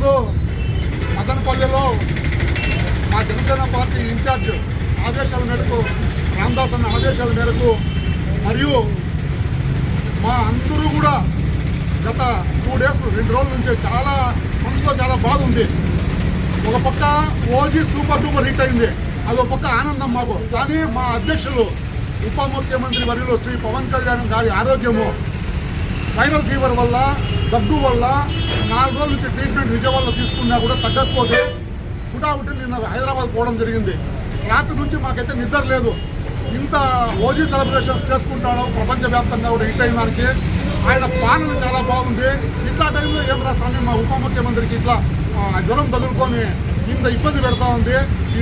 ఈరోజు మదనపల్లిలో మా జనసేన పార్టీ ఇన్ఛార్జ్ ఆదేశాల మేరకు రామదాస్ అన్న ఆదేశాల మేరకు మరియు మా అందరూ కూడా గత టూ డేస్ రెండు రోజుల నుంచి చాలా మనసులో చాలా బాధ ఉంది. ఒక పక్క ఓజీ సూపర్ డూపర్ హిట్ అయింది అదొక పక్క ఆనందం మాకు. కానీ మా అధ్యక్షులు ఉప ముఖ్యమంత్రి వర్యులు శ్రీ పవన్ కళ్యాణ్ గారి ఆరోగ్యము వైరల్ ఫీవర్ వల్ల దగ్గు వల్ల నాలుగు రోజుల నుంచి ట్రీట్మెంట్ విజయవాడలో తీసుకున్నా కూడా తగ్గకపోతే హుటాహుటి నిన్న హైదరాబాద్ పోవడం జరిగింది. రాత్రి నుంచి మాకైతే నిద్ర లేదు. ఇంత ఓజీ సెలబ్రేషన్స్ చేసుకుంటాడో ప్రపంచవ్యాప్తంగా కూడా హిట్ అయిన దానికి ఆయన పాలన చాలా బాగుంది. ఇట్లా టైంలో ఏం రా మా ఉప ముఖ్యమంత్రికి ఇట్లా జ్వరం తగులుకొని ఇంత ఇబ్బంది పెడతా ఉంది.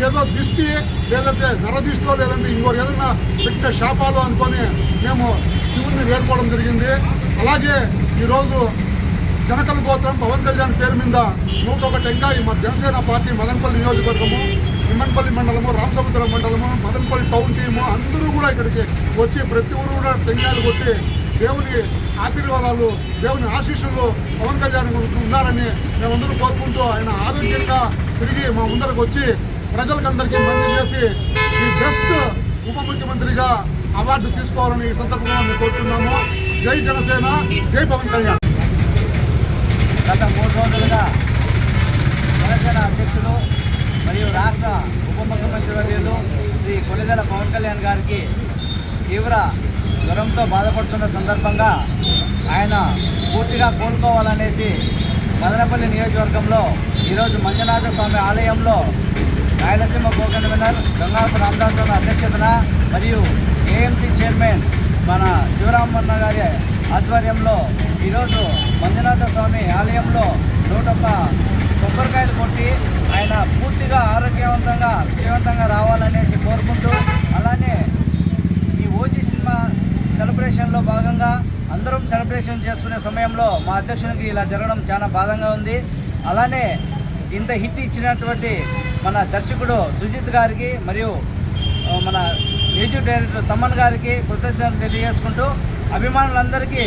ఏదో దిష్టి లేదంటే నరదిష్టిలో లేదంటే ఇంకో ఏదైనా పెట్టిన శాపాలు అనుకొని మేము శివుడిని వేడుకోవడం జరిగింది. అలాగే ఈరోజు జనకల గోత్రం పవన్ కళ్యాణ్ పేరు మీద నూట ఒక టెంకాయ మా జనసేన పార్టీ మదనపల్లి నియోజకవర్గము నిమ్మన్పల్లి మండలము రామసముద్రం మండలము మదనపల్లి టౌన్ టీము అందరూ కూడా ఇక్కడికి వచ్చి ప్రతి ఊరు కూడా టెంకాయలు కొట్టి దేవుని ఆశీర్వాదాలు దేవుని ఆశీస్సులు పవన్ కళ్యాణ్ ఉన్నారని మేమందరూ కోరుకుంటూ ఆయన ఆరోగ్యంగా తిరిగి మా ముందరకు వచ్చి ప్రజలకందరికీ మంచి చేసి ఈ బెస్ట్ ఉప ముఖ్యమంత్రిగా అవార్డు తీసుకోవాలని ఈ సందర్భంగా మేము కోరుతున్నాము జై జనసేన జై పవన్ కళ్యాణ్. గత మూడు రోజులుగా జనసేన అధ్యక్షులు మరియు రాష్ట్ర ఉప ముఖ్యమంత్రి వర్యులు శ్రీ కొలిదెల పవన్ కళ్యాణ్ గారికి తీవ్ర జ్వరంతో బాధపడుతున్న సందర్భంగా ఆయన పూర్తిగా కోలుకోవాలనేసి మదనపల్లి నియోజకవర్గంలో ఈరోజు మంజునాథ స్వామి ఆలయంలో రాయలసీమ కోకన్ విన్నర్ గంగాధర రామదాస్ అధ్యక్షతన మరియు ఏఎంసీ చైర్మన్ మన శివరామన్న గారి ఆధ్వర్యంలో ఈరోజు మంజునాథ స్వామి ఆలయంలో నూటొక్క కొబ్బరికాయలు కొట్టి ఆయన పూర్తిగా ఆరోగ్యవంతంగా విజయవంతంగా రావాలనేసి కోరుకుంటూ అలానే ఈ ఓజీ సినిమా సెలబ్రేషన్లో భాగంగా అందరం సెలబ్రేషన్ చేసుకునే సమయంలో మా అధ్యక్షునికి ఇలా జరగడం చాలా బాధంగా ఉంది. అలానే ఇంత హిట్ ఇచ్చినటువంటి మన దర్శకుడు సుజిత్ గారికి మరియు మన మ్యూజిక్ డైరెక్టర్ తమ్మన్ గారికి కృతజ్ఞతలు తెలియజేసుకుంటూ అభిమానులందరికీ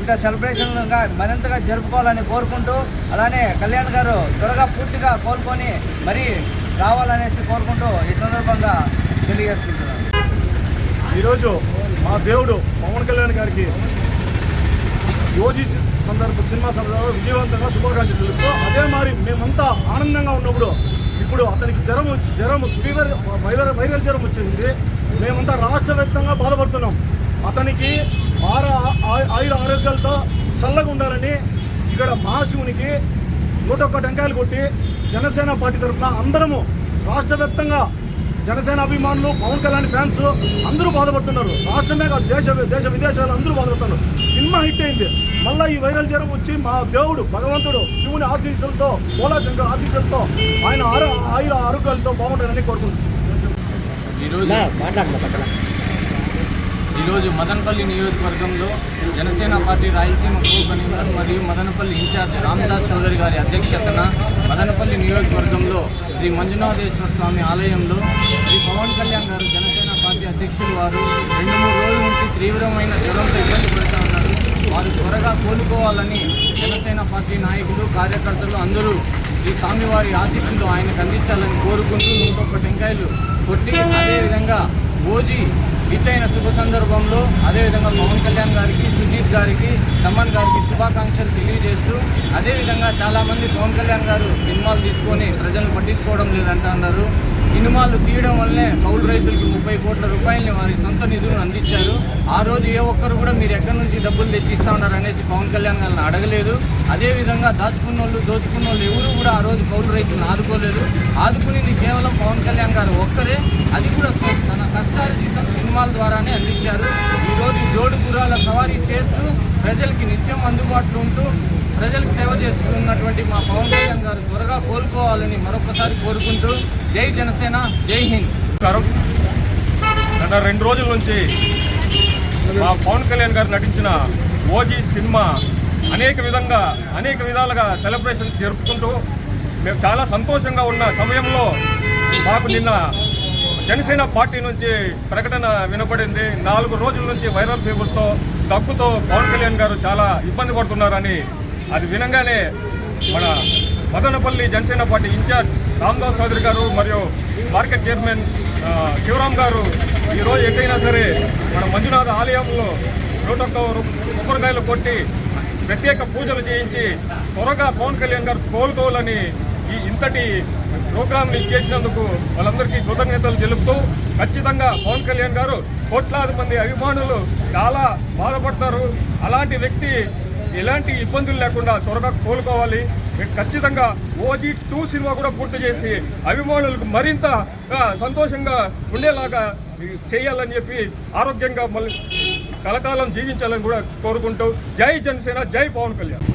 ఇంకా సెలబ్రేషన్గా మరింతగా జరుపుకోవాలని కోరుకుంటూ అలానే కళ్యాణ్ గారు త్వరగా పూర్తిగా కోలుకొని మరీ రావాలనేసి కోరుకుంటూ ఈ సందర్భంగా తెలియజేసుకుంటున్నాను. ఈరోజు మా దేవుడు పవన్ కళ్యాణ్ గారికి యోజీ సందర్భ సినిమా సందర్భంలో విజయవంతంగా శుభాకాంక్షలు తెలుపుతూ అదే మరి మేమంతా ఆనందంగా ఉన్నప్పుడు ఇప్పుడు అతనికి జ్వరం జ్వరం ఫీవర్ వైరల్ వైరల్ జ్వరం వచ్చింది మేమంతా రాష్ట్ర బాధపడుతున్నాం. అతనికి ఆర ఆయుర ఆరోగ్యాలతో చల్లగా ఉండాలని ఇక్కడ మహాశివునికి నూట ఒక్క టెంకాయలు కొట్టి జనసేన పార్టీ తరఫున అందరము రాష్ట్ర వ్యాప్తంగా జనసేన అభిమానులు పవన్ కళ్యాణ్ ఫ్యాన్స్ అందరూ బాధపడుతున్నారు. రాష్ట్రమే కాదు దేశ దేశ విదేశాలు అందరూ బాధపడుతున్నారు. సినిమా హిట్ అయింది. మళ్ళీ ఈ వైరల్ జ్వరం వచ్చి మా దేవుడు భగవంతుడు శివుని ఆశీస్సులతో పోలా శంకర్ ఆశీస్సులతో ఆయన ఆరో ఆయుర ఆరోగ్యాలతో బాగుంటారని కోరుకుంటున్నాను ఈరోజు ఈరోజు మదనపల్లి నియోజకవర్గంలో జనసేన పార్టీ రాయలసీమ కో మరియు మదనపల్లి ఇన్ఛార్జ్ రామదాస్ చౌదరి గారి అధ్యక్షతన మదనపల్లి నియోజకవర్గంలో శ్రీ మంజునాథేశ్వర స్వామి ఆలయంలో శ్రీ పవన్ కళ్యాణ్ గారు జనసేన పార్టీ అధ్యక్షులు వారు రెండు మూడు రోజుల నుంచి తీవ్రమైన జ్వరంతో ఇబ్బంది పడుతూ ఉన్నారు. వారు త్వరగా కోలుకోవాలని జనసేన పార్టీ నాయకులు కార్యకర్తలు అందరూ శ్రీ స్వామివారి ఆశీస్సులు ఆయనకు అందించాలని కోరుకుంటూ నూట ఒక్క టెంకాయలు కొట్టి అదేవిధంగా భోజీ హిట్ శుభ సందర్భంలో అదేవిధంగా పవన్ కళ్యాణ్ గారికి సుజీత్ గారికి తమ్మన్ గారికి శుభాకాంక్షలు తెలియజేస్తూ అదేవిధంగా చాలామంది పవన్ కళ్యాణ్ గారు సినిమాలు తీసుకొని ప్రజలను పట్టించుకోవడం లేదంట అన్నారు. సినిమాలు తీయడం వల్లనే కౌలు రైతులకి ముప్పై కోట్ల రూపాయలని వారి సొంత నిధులను అందించారు. ఆ రోజు ఏ ఒక్కరు కూడా మీరు ఎక్కడి నుంచి డబ్బులు తెచ్చిస్తా ఉన్నారు అనేసి పవన్ కళ్యాణ్ గారిని అడగలేదు. అదేవిధంగా దాచుకున్న వాళ్ళు దోచుకున్న వాళ్ళు ఎవరు కూడా ఆ రోజు కౌలు రైతులను ఆదుకోలేదు. ఆదుకునేది కేవలం పవన్ కళ్యాణ్ గారు ఒక్కరే. అది కూడా తన కష్టాలు సినిమాల ద్వారానే అందించారు. ఈరోజు జోడు గుర్రాల సవారీ చేస్తూ ప్రజలకి నిత్యం అందుబాటులో ఉంటూ ప్రజలకు సేవ చేస్తున్నటువంటి మా పవన్ కళ్యాణ్ గారు త్వరగా కోలుకోవాలని మరొకసారి కోరుకుంటూ జై జనసేన జై హింద్. గత రెండు రోజుల నుంచి మా పవన్ కళ్యాణ్ గారు నటించిన ఓజీ సినిమా అనేక విధంగా అనేక విధాలుగా సెలబ్రేషన్ జరుపుకుంటూ మేము చాలా సంతోషంగా ఉన్న సమయంలో మాకు నిన్న జనసేన పార్టీ నుంచి ప్రకటన వినపడింది. నాలుగు రోజుల నుంచి వైరల్ ఫీవర్తో దగ్గుతో పవన్ కళ్యాణ్ గారు చాలా ఇబ్బంది పడుతున్నారని అది వినంగానే మన Madanapalle Janasena party in charge Ramdas Chowdary గారు మరియు మార్కెట్ చైర్మన్ శివరామ్ గారు ఈరోజు ఎక్కడైనా సరే మన మంజునాథ ఆలయంలో నూట ఒక్క కొబ్బరికాయలు కొట్టి ప్రత్యేక పూజలు చేయించి త్వరగా పవన్ కళ్యాణ్ గారు కోలుకోవాలని ఈ ఇంతటి ప్రోగ్రాంని ఇచ్చేసినందుకు వాళ్ళందరికీ కృతజ్ఞతలు తెలుపుతూ ఖచ్చితంగా పవన్ కళ్యాణ్ గారు కోట్లాది మంది అభిమానులు చాలా బాధపడతారు. అలాంటి వ్యక్తి ఎలాంటి ఇబ్బందులు లేకుండా త్వరగా కోలుకోవాలి. ఖచ్చితంగా ఓజీ టూ సినిమా కూడా పూర్తి చేసి అభిమానులకు మరింత సంతోషంగా ఉండేలాగా చేయాలని చెప్పి ఆరోగ్యంగా మళ్ళీ కలకాలం జీవించాలని కూడా కోరుకుంటూ జై జనసేన జై పవన్ కళ్యాణ్.